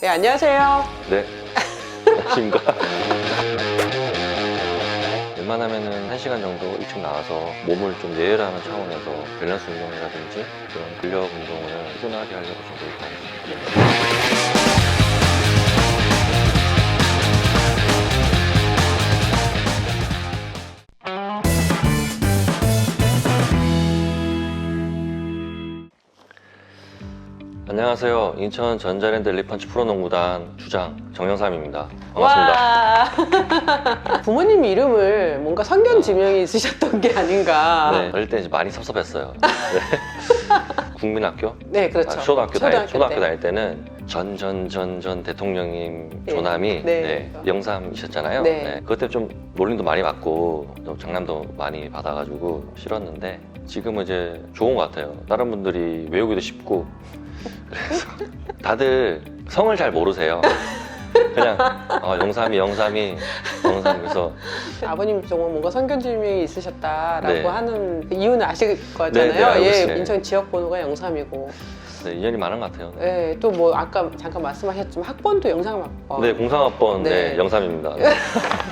네, 안녕하세요. 네. 안녕하십니까. 웬만하면은 1시간 정도 일찍 나와서 몸을 좀 예열하는 차원에서 밸런스 운동이라든지 그런 근력 운동을 꾸준하게 하려고 좀 노력하고 있습니다. 안녕하세요. 인천 전자랜드 리펀치 프로농구단 주장 정영삼입니다. 반갑습니다. 와. 부모님 이름을 뭔가 성견 지명이 있으셨던 게 아닌가. 네, 어릴 때 이제 많이 섭섭했어요. 네. 국민학교? 네, 그렇죠. 아, 초등학교, 다닐, 초등학교 때. 다닐 때는 전전전전 대통령님 예. 조남이 네. 네, 영삼이셨잖아요. 네. 네, 그때 좀 놀림도 많이 받고 좀 장난도 많이 받아가지고 싫었는데 지금은 이제 좋은 것 같아요. 다른 분들이 외우기도 쉽고 그래서 다들 성을 잘 모르세요. 그냥 어, 영삼이 영삼이 영삼 그래서 아버님 정말 뭔가 성견 지명이 있으셨다라고 네. 하는 그 이유는 아실 거잖아요. 네, 네, 알고 예, 있어요. 인천 지역 번호가 영삼이고. 네, 인연이 많은 것 같아요. 네, 예, 또 뭐 아까 잠깐 말씀하셨지만 학번도 영상 학번. 네 공상학번 네. 네, 영삼입니다.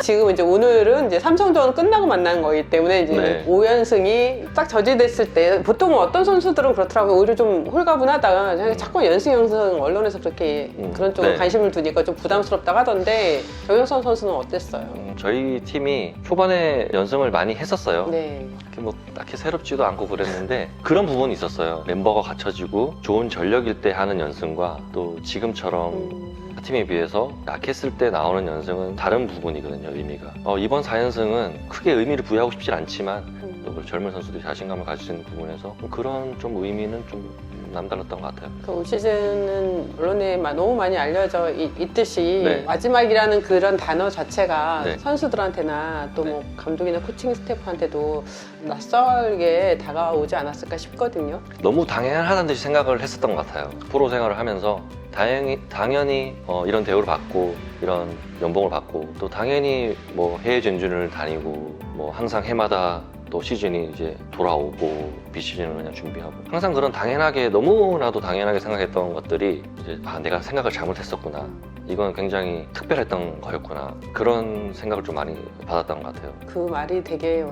지금 이제 오늘은 이제 삼성전 끝나고 만난 거기 때문에 이제 네. 5연승이 딱 저지됐을 때 보통 어떤 선수들은 그렇더라고요. 오히려 좀 홀가분하다가 그냥 자꾸 연승 연승 언론에서 그렇게 음, 그런 쪽으로 네. 관심을 두니까 좀 부담스럽다고 하던데 정영선 선수는 어땠어요? 음, 저희 팀이 초반에 연승을 많이 했었어요. 네. 그렇게 뭐 딱히 새롭지도 않고 그랬는데 그런 부분이 있었어요. 멤버가 갖춰지고 좋은 전력일 때 하는 연승과 또 지금처럼 음, 팀에 비해서 약했을 때 나오는 연승은 다른 부분이거든요, 의미가. 어, 이번 4연승은 크게 의미를 부여하고 싶진 않지만 음. 또 젊은 선수들이 자신감을 있는 부분에서 그런 좀 의미는 좀 남달랐던 것 같아요. 그 올 시즌은 언론에 마- 너무 많이 알려져 있, 있듯이 네. 마지막이라는 그런 단어 자체가 네. 선수들한테나 또 뭐 감독이나 코칭 스태프한테도 낯설게 다가오지 않았을까 싶거든요. 너무 당연하다는 듯이 생각을 했었던 것 같아요. 프로 생활을 하면서 다행히, 당연히 어, 이런 대우를 받고 이런 연봉을 받고 또 당연히 뭐 해외 전준을 다니고 뭐 항상 해마다 또 시즌이 이제 돌아오고 비시즌을 그냥 준비하고 항상 그런 당연하게 너무나도 당연하게 생각했던 것들이 이제 아 내가 생각을 잘못했었구나 이건 굉장히 특별했던 거였구나 그런 생각을 좀 많이 받았던 것 같아요. 그 말이 되게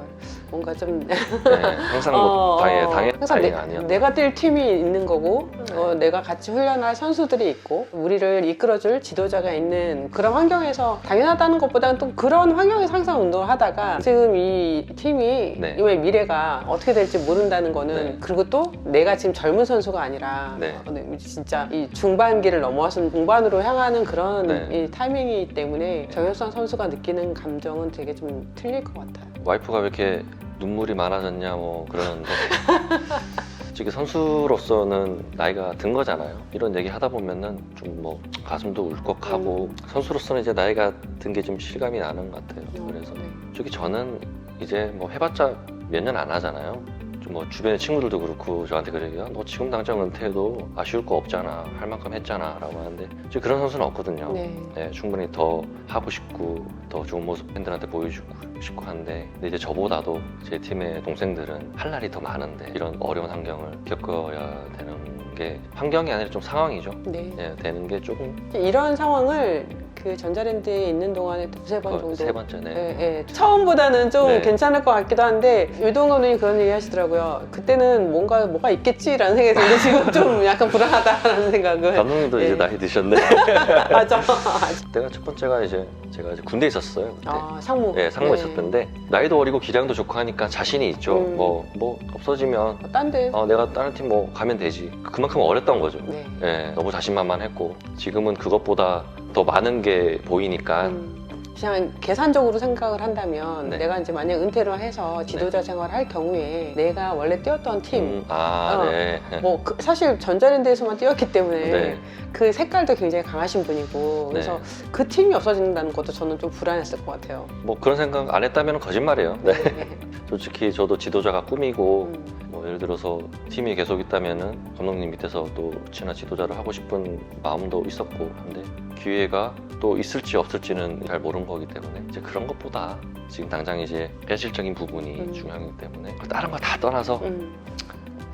뭔가 좀 네, 항상 뭐 어, 당연 어. 당연 항상 내, 아니었. 내가 뛸 팀이 있는 거고 어, 내가 같이 훈련할 선수들이 있고 우리를 이끌어줄 지도자가 있는 그런 환경에서 당연하다는 것보다는 또 그런 환경에서 항상 운동을 하다가 지금 이 팀이 네. 이번에 미래가 어떻게 될지 모른다는 거는 네. 그리고 또 내가 지금 젊은 선수가 아니라 네. 어, 네, 진짜 이 중반기를 넘어서 중반으로 향하는 그런 네. 이 타이밍이기 때문에 정현선 선수가 느끼는 감정은 되게 좀 틀릴 것 같아요. 와이프가 왜 이렇게 눈물이 많아졌냐 뭐 그러는데 솔직히 선수로서는 나이가 든 거잖아요 이런 얘기 하다 보면은 좀 뭐 가슴도 울컥하고 선수로서는 이제 나이가 든 게 좀 실감이 나는 것 같아요 그래서 네. 솔직히 저는 이제 뭐 해봤자 몇 년 안 하잖아요 좀 뭐 주변의 친구들도 그렇고 저한테 그러기가 너 지금 당장 은퇴해도 아쉬울 거 없잖아 할 만큼 했잖아 라고 하는데 지금 그런 선수는 없거든요 네. 네, 충분히 더 하고 싶고 더 좋은 모습 팬들한테 보여주고 싶고 한데 근데 이제 저보다도 제 팀의 동생들은 할 날이 더 많은데 이런 어려운 환경을 겪어야 되는 게 환경이 아니라 좀 상황이죠. 네. 네, 되는 게 조금 이런 상황을 그 전자랜드에 있는 동안에 두세 번 어, 정도 세 번째네. 예, 예. 처음보다는 좀 네. 괜찮을 것 같기도 한데 유동 감독님 그런 얘기 하시더라고요. 그때는 뭔가 뭐가 있겠지라는 생각이 드는데 지금 좀 약간 불안하다라는 생각을. 감독님도 이제 네. 나이 드셨네. 맞아. 그때가 첫 번째가 이제 제가 이제 군대에 있었어요. 그때. 아 상무. 네, 상무 네. 있었던데 나이도 어리고 기량도 좋고 하니까 자신이 있죠. 음. 뭐 뭐 없어지면 어, 딴데. 어, 내가 다른 팀 뭐 가면 되지. 그만큼 어렸던 거죠. 네. 예, 너무 자신만만했고 지금은 그것보다 더 많은 게 보이니까 음, 그냥 계산적으로 생각을 한다면 네. 내가 이제 만약 은퇴를 해서 지도자 생활을 할 경우에 내가 원래 뛰었던 팀, 음, 아, 어. 네. 뭐 그- 사실 전자랜드에서만 뛰었기 때문에 네. 그 색깔도 굉장히 강하신 분이고 그래서 네. 그 팀이 없어진다는 것도 저는 좀 불안했을 것 같아요. 뭐 그런 생각 안 했다면 거짓말이에요. 네. 네. 솔직히 저도 지도자가 꿈이고 음, 뭐 예를 들어서 팀이 계속 있다면은 감독님 밑에서 또 친한 지도자를 하고 싶은 마음도 있었고 근데 기회가 또 있을지 없을지는 잘 모르는 거기 때문에 이제 그런 것보다 지금 당장 이제 현실적인 부분이 음. 중요하기 때문에 다른 거 다 떠나서 음.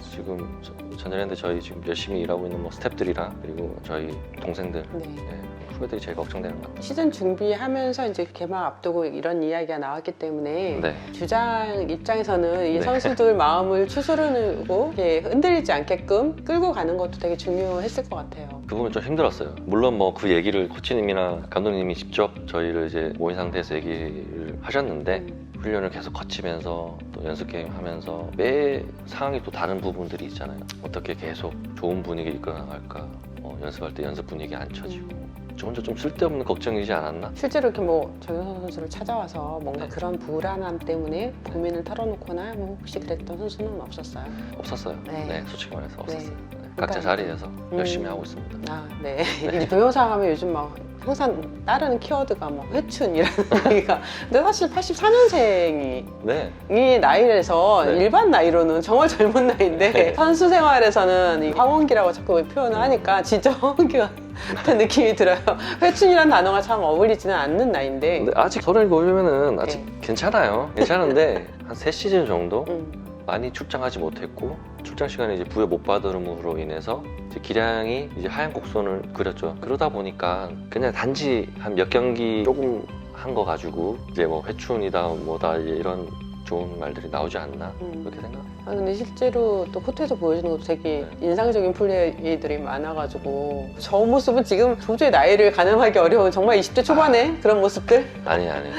지금 저- 전자랜드 저희 지금 열심히 일하고 있는 뭐 스태프들이랑 그리고 저희 동생들 네. 네, 후배들이 제일 걱정되는 것 같아요. 시즌 준비하면서 이제 개막 앞두고 이런 이야기가 나왔기 때문에 네. 주장 입장에서는 이 네. 선수들 마음을 추스르고 이렇게 흔들리지 않게끔 끌고 가는 것도 되게 중요했을 것 같아요. 그 부분 좀 힘들었어요. 물론 뭐 그 얘기를 코치님이나 감독님이 직접 저희를 이제 모인 상태에서 얘기를 하셨는데 음. 훈련을 계속 거치면서 또 연습 게임 하면서 매 상황이 또 다른 부분들이 있잖아요. 어떻게 계속 좋은 분위기 이끌어 나갈까? 어, 연습할 때 연습 분위기 안 처지고 저 혼자 좀 쓸데없는 걱정이지 않았나? 실제로 이렇게 뭐 정현선 선수를 찾아와서 뭔가 네. 그런 불안함 때문에 고민을 털어놓거나 뭐 혹시 그랬던 선수는 없었어요? 없었어요. 네. 네, 솔직히 말해서 없었어요. 네, 그러니까 각자 자리에서 열심히 음. 하고 있습니다. 아, 네. 이 동영상 하면 요즘 막 항상 따르는 키워드가 뭐 회춘이라는 얘기가. 근데 사실 84년생이 네, 이 나이에서 네. 일반 나이로는 정말 젊은 나이인데 네. 선수 생활에서는 이 황혼기라고 자꾸 표현을 하니까 진짜 황혼기 같은 느낌이 들어요. 회춘이라는 단어가 참 어울리지는 않는 나이인데. 근데 아직 서른이 보면은 아직 네. 괜찮아요. 괜찮은데 한 세 시즌 정도 음, 많이 출장하지 못했고 출장 시간에 이제 부여 못 받음으로 인해서 이제 기량이 이제 하얀 곡선을 그렸죠. 그러다 보니까 그냥 단지 한 몇 경기 조금 한 거 가지고 이제 뭐 회춘이다 뭐다 이런 좋은 말들이 나오지 않나 음. 그렇게 생각. 아, 근데 실제로 또 코트에서 보여주는 것도 되게 네. 인상적인 플레이들이 많아가지고 저 모습은 지금 도저히 나이를 가늠하기 어려운 정말 20대 초반의 그런 모습들? 아니 아니.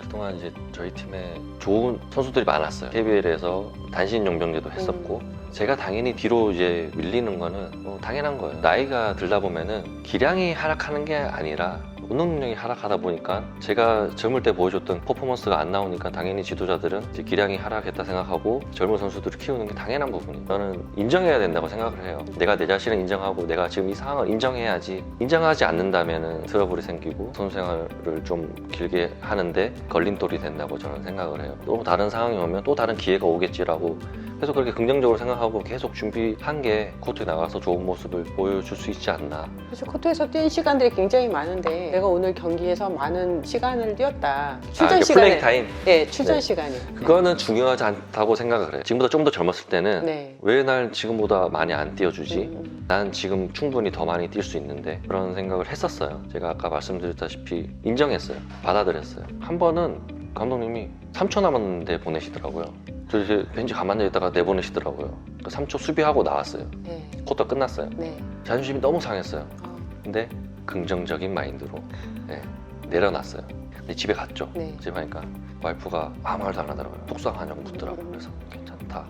그동안 이제 저희 팀에 좋은 선수들이 많았어요. KBL에서 단신 용병제도 했었고 제가 당연히 뒤로 이제 밀리는 거는 뭐 당연한 거예요. 나이가 들다 보면은 기량이 하락하는 게 아니라 운동 능력이 하락하다 보니까 제가 젊을 때 보여줬던 퍼포먼스가 안 나오니까 당연히 지도자들은 기량이 하락했다 생각하고 젊은 선수들을 키우는 게 당연한 부분이에요. 저는 인정해야 된다고 생각을 해요. 내가 내 자신을 인정하고 내가 지금 이 상황을 인정해야지 인정하지 않는다면은 트러블이 생기고 선수 생활을 좀 길게 하는데 걸림돌이 된다고 저는 생각을 해요. 또 다른 상황이 오면 또 다른 기회가 오겠지라고 계속 그렇게 긍정적으로 생각하고 계속 준비한 게 코트에 나가서 좋은 모습을 보여줄 수 있지 않나. 사실 코트에서 뛴 시간들이 굉장히 많은데 내가 오늘 경기에서 많은 시간을 뛰었다. 출전 아, 그 시간에 플레이 타임 네, 출전 네. 시간이. 그거는 중요하지 않다고 생각을 해요. 지금보다 좀 더 젊었을 때는 네. 왜 날 지금보다 많이 안 띄워주지? 음, 난 지금 충분히 더 많이 뛸 수 있는데 그런 생각을 했었어요. 제가 아까 말씀드렸다시피 인정했어요. 받아들였어요. 한 번은 감독님이 3초 남았는데 보내시더라고요. 저 이제 벤치 가만히 있다가 내보내시더라고요. 그 3초 수비하고 나왔어요. 네. 쿼터 끝났어요. 네. 자존심이 너무 상했어요. 어, 근데 긍정적인 마인드로 네, 내려놨어요. 근데 집에 갔죠. 네. 집에 가니까 와이프가 아무 말도 안 하더라고요. 속상하냐고 묻더라고요. 그래서 괜찮다.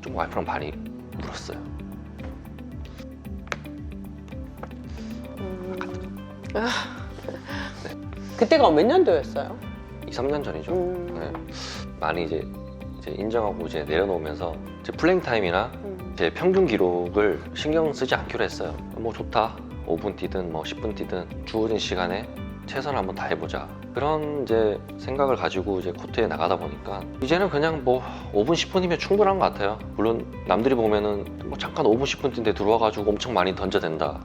좀 와이프랑 많이 물었어요. 음. 아. 그때가 몇 년도였어요? 2, 3년 전이죠. 음. 네. 많이 이제, 이제 인정하고 이제 내려놓으면서 이제 플레잉 타임이나 음. 제 평균 기록을 신경 쓰지 않기로 했어요. 뭐 좋다. 5분 뛰든 뭐 10분 뛰든 주어진 시간에 최선을 한번 다 해보자. 그런 이제 생각을 가지고 이제 코트에 나가다 보니까 이제는 그냥 뭐 5분 10분이면 충분한 것 같아요. 물론 남들이 보면은 뭐 잠깐 5분 10분 뛴데 들어와가지고 엄청 많이 던져댄다.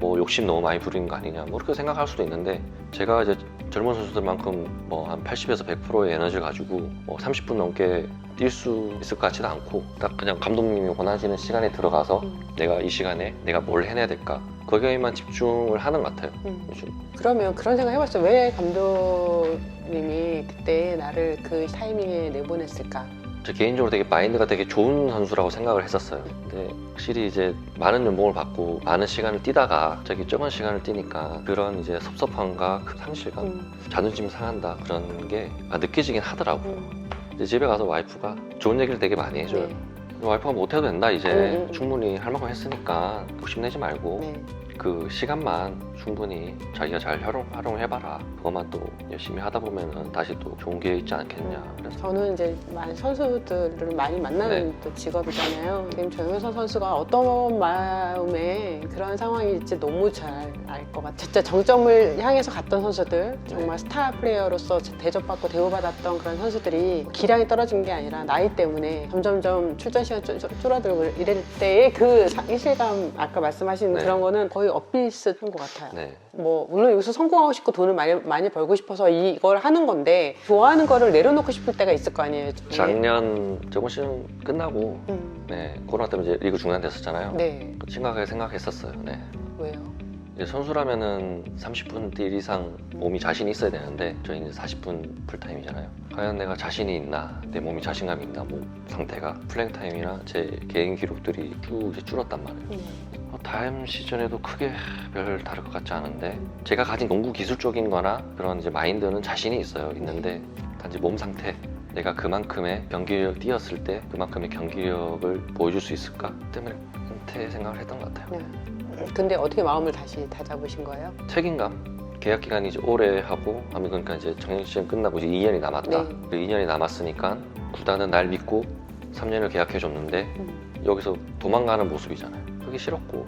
뭐 욕심 너무 많이 부리는 거 아니냐 뭐 그렇게 생각할 수도 있는데 제가 이제 젊은 선수들만큼 뭐 한 80에서 100%의 에너지를 가지고 뭐 30분 넘게 뛸 수 있을 것 같지도 않고 딱 그냥 감독님이 원하시는 시간에 들어가서 음. 내가 이 시간에 내가 뭘 해내야 될까 거기에만 집중을 하는 것 같아요 음. 요즘 그러면 그런 생각 해봤어요. 왜 감독님이 그때 나를 그 타이밍에 내보냈을까? 저 개인적으로 되게 마인드가 되게 좋은 선수라고 생각을 했었어요. 근데 확실히 이제 많은 연봉을 받고 많은 시간을 뛰다가 저기 적은 시간을 뛰니까 그런 이제 섭섭함과 그 상실감, 음. 자존심 상한다 그런 게 아, 느껴지긴 하더라고. 요 음. 이제 집에 가서 와이프가 좋은 얘기를 되게 많이 해줘요. 네. 와이프가 못해도 된다 이제 음, 음, 음. 충분히 할 만큼 했으니까 욕심내지 말고 네. 그 시간만 충분히 자기가 잘 활용, 활용 해봐라. 그것만 또 열심히 하다 보면은 다시 또 좋은 기회 있지 않겠냐. 그래서 저는 이제 선수들을 많이 만나는 네. 또 직업이잖아요. 지금 정효선 선수가 어떤 마음에 그런 상황일지 너무 잘 알 것 같아요. 진짜 정점을 향해서 갔던 선수들, 정말 스타 플레이어로서 대접받고 대우받았던 그런 선수들이 기량이 떨어진 게 아니라 나이 때문에 점점점 출전 시간 줄- 줄어들고 이럴 때의 그 상실감, 아까 말씀하신 네. 그런 거는 거의 거의 엇비슷한 것 같아요. 네. 뭐 물론 여기서 성공하고 싶고 돈을 많이 많이 벌고 싶어서 이걸 하는 건데 좋아하는 거를 내려놓고 싶을 때가 있을 거 아니에요. 작년 저번 시즌 끝나고 음, 네 코로나 때문에 이제 리그 중단됐었잖아요. 네. 심각하게 생각했었어요. 네. 왜요? 선수라면은 30분 뛸 이상 몸이 자신이 있어야 되는데 저희는 이제 40분 풀타임이잖아요. 과연 내가 자신이 있나, 내 몸이 자신감이 있나, 몸 상태가? 플랭 타임이나 제 개인 기록들이 쭉 이제 줄었단 말이에요. 음, 어, 다음 시즌에도 크게 별 다를 것 같지 않은데 제가 가진 농구 기술적인 거나 그런 이제 마인드는 자신이 있어요. 있는데 단지 몸 상태 내가 그만큼의 경기력 뛰었을 때 그만큼의 경기력을 보여줄 수 있을까? 때문에 생각을 했던 것 같아요. 네. 근데 어떻게 마음을 다시 다잡으신 거예요? 책임감 계약 기간이 이제 오래 하고 하면 그러니까 이제 정년 시즌 끝나고 이제 2년이 남았다 네. 그 2년이 남았으니까 구단은 날 믿고 3년을 계약해 줬는데 음, 여기서 도망가는 모습이잖아요. 그게 싫었고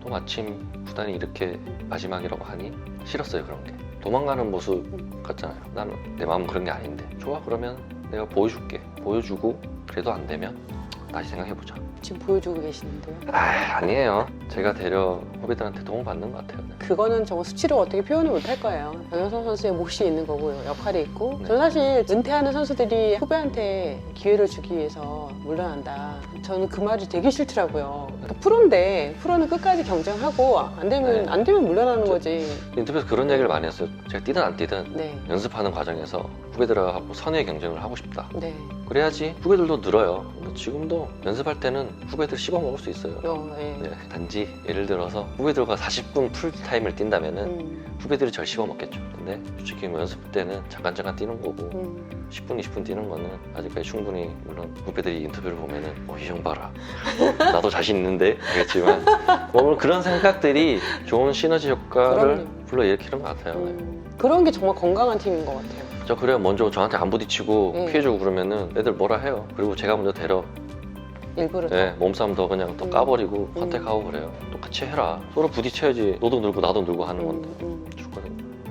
또 마침 구단이 이렇게 마지막이라고 하니 싫었어요 그런 게. 도망가는 모습 같잖아요. 나는 내 마음은 그런 게 아닌데. 좋아 그러면 내가 보여줄게. 보여주고 그래도 안 되면 다시 생각해보자. 지금 보여주고 계시는데요. 아 아니에요. 제가 되려 후배들한테 도움 받는 것 같아요. 네. 그거는 정말 수치로 어떻게 표현을 못할 거예요. 정현성 선수의 몫이 있는 거고요. 역할이 있고. 네. 저는 사실 은퇴하는 선수들이 후배한테 기회를 주기 위해서 물러난다. 저는 그 말이 되게 싫더라고요. 그러니까 프로인데 프로는 끝까지 경쟁하고 안 되면 네. 안 되면 물러나는 저- 거지. 인터뷰에서 그런 얘기를 많이 했어요. 제가 뛰든 안 뛰든 네. 연습하는 과정에서 후배들하고 선의 경쟁을 하고 싶다. 네. 그래야지 후배들도 늘어요. 근데 지금도 연습할 때는 후배들 씹어 먹을 수 있어요. 어, 네. 네, 단지 예를 들어서 후배들과 40분 풀타임을 뛴다면은 음, 후배들이 절 씹어 먹겠죠. 근데 솔직히 뭐 연습 때는 잠깐 잠깐 뛰는 거고 음. 10분 10분 20분 뛰는 거는 아직까지 충분히 물론 후배들이 인터뷰를 보면은 뭐이형 봐라 나도 자신 있는데 하겠지만 뭐 물론 그런 생각들이 좋은 시너지 효과를 그럼요. 불러일으키는 것 같아요. 네. 음, 그런 게 정말 건강한 팀인 것 같아요. 저 그래요 먼저 저한테 안 부딪히고 네. 피해주고 그러면은 애들 뭐라 해요. 그리고 제가 먼저 데려 일부러. 네, 몸싸움 더 그냥 또 음. 까버리고 음. 컨택하고 그래요. 똑같이 해라. 서로 부딪혀야지 너도 늘고 나도 늘고 하는 건데 음, 음. 좋거든요.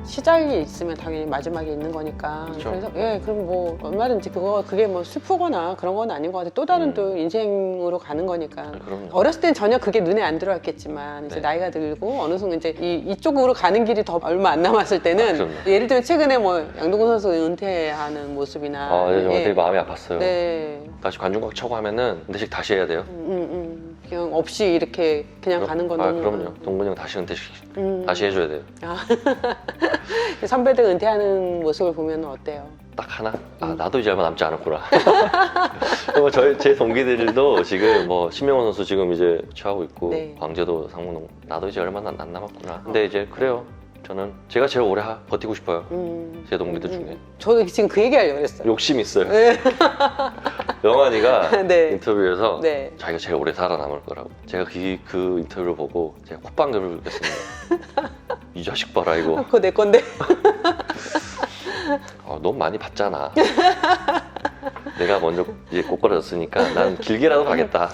시작이 있으면 당연히 마지막이 있는 거니까. 그렇죠. 래서예 그럼 뭐 얼마든지 그거 그게 뭐 슬프거나 그런 건 아닌 것 같아요. 또 다른 음. 또 인생으로 가는 거니까. 네, 그럼요. 어렸을 땐 전혀 그게 눈에 안 들어왔겠지만 이제 네. 나이가 들고 어느 순간 이제 이, 이쪽으로 가는 길이 더 얼마 안 남았을 때는 아, 그럼요. 예를 들면 최근에 뭐 양동근 선수 은퇴하는 모습이나 아, 요즘 예. 되게 마음이 아팠어요. 네. 다시 관중각 차고 하면은 근데식 다시 해야 돼요. 음, 음, 음. 그냥 없이 이렇게 그냥 가는 건 아, 너무 그럼요. 동근이 형 다시 은퇴식 음. 다시 해줘야 돼요. 선배들 은퇴하는 모습을 보면 어때요? 딱 하나. 아 음. 나도 이제 얼마 남지 않았구나. 뭐 저희 제 동기들도 지금 뭐 신명원 선수 지금 이제 취하고 있고 네. 광재도 상무농 나도 이제 얼마 안 남았구나. 근데 이제 그래요. 저는 제가 제일 오래 하- 버티고 싶어요. 음. 제 동기들 음, 중에 음. 저도 지금 그 얘기 하려고 했어요. 욕심 있어요. 네. 영환이가 네. 인터뷰에서 네. 자기가 제일 오래 살아남을 거라고. 제가 그, 그 인터뷰를 보고 제가 콧방귀를 꼈습니다. 이 자식 봐라 이거. 그거 내 건데. 어, 너무 많이 봤잖아. 내가 먼저 이제 꼬꾸라졌으니까 난 길게라도 가겠다.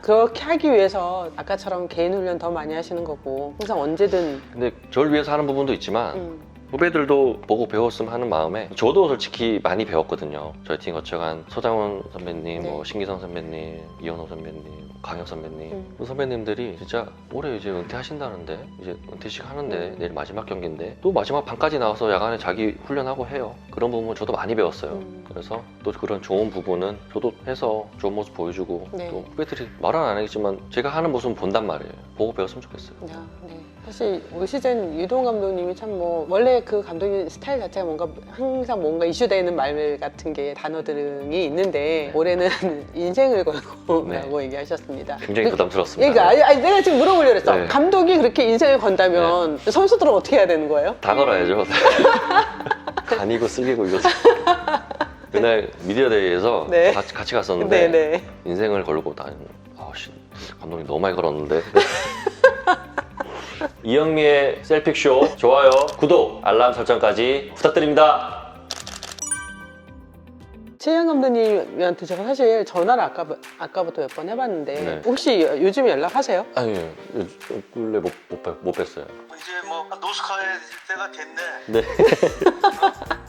그렇게 하기 위해서 아까처럼 개인 훈련 더 많이 하시는 거고 항상 언제든. 근데 저를 위해서 하는 부분도 있지만 음, 후배들도 보고 배웠으면 하는 마음에 저도 솔직히 많이 배웠거든요. 저희 팀 거쳐간 서장훈 선배님, 네. 뭐 신기성 선배님, 이현호 선배님, 강혁 선배님 음. 그 선배님들이 진짜 올해 이제 은퇴하신다는데 이제 은퇴식 하는데 음. 내일 마지막 경기인데 또 마지막 반까지 나와서 야간에 자기 훈련하고 해요. 그런 부분 저도 많이 배웠어요. 음. 그래서 또 그런 좋은 부분은 저도 해서 좋은 모습 보여주고 네. 또 후배들이 말은 안 하겠지만 제가 하는 모습은 본단 말이에요. 보고 배웠으면 좋겠어요. 야, 네. 사실 올 시즌 유동 감독님이 참 뭐 원래 그 감독님 스타일 자체가 뭔가 항상 뭔가 이슈되는 말 같은 게 단어들이 있는데 네. 올해는 인생을 걸고라고 네. 얘기하셨습니다. 굉장히 그- 부담스럽습니다. 그러니까 아니, 아니, 내가 지금 물어보려고 했어. 네. 감독이 그렇게 인생을 건다면 선수들은 어떻게 해야 되는 거예요? 다 걸어야죠. 간이고 쓸리고 이거. 그날 미디어 데이에서 네. 같이, 같이 갔었는데 네 네. 인생을 걸고 다니는 아씨 감독님 너무 많이 걸었는데 이영미의 셀픽쇼 좋아요 구독 알람 설정까지 부탁드립니다 최영 감독님한테 제가 사실 전화를 아까, 아까부터 몇 번 해봤는데 네. 혹시 요즘 연락하세요? 아니 근래 못, 못, 뺐- 못 뺐어요 이제 뭐 노숙할 때가 됐네. 네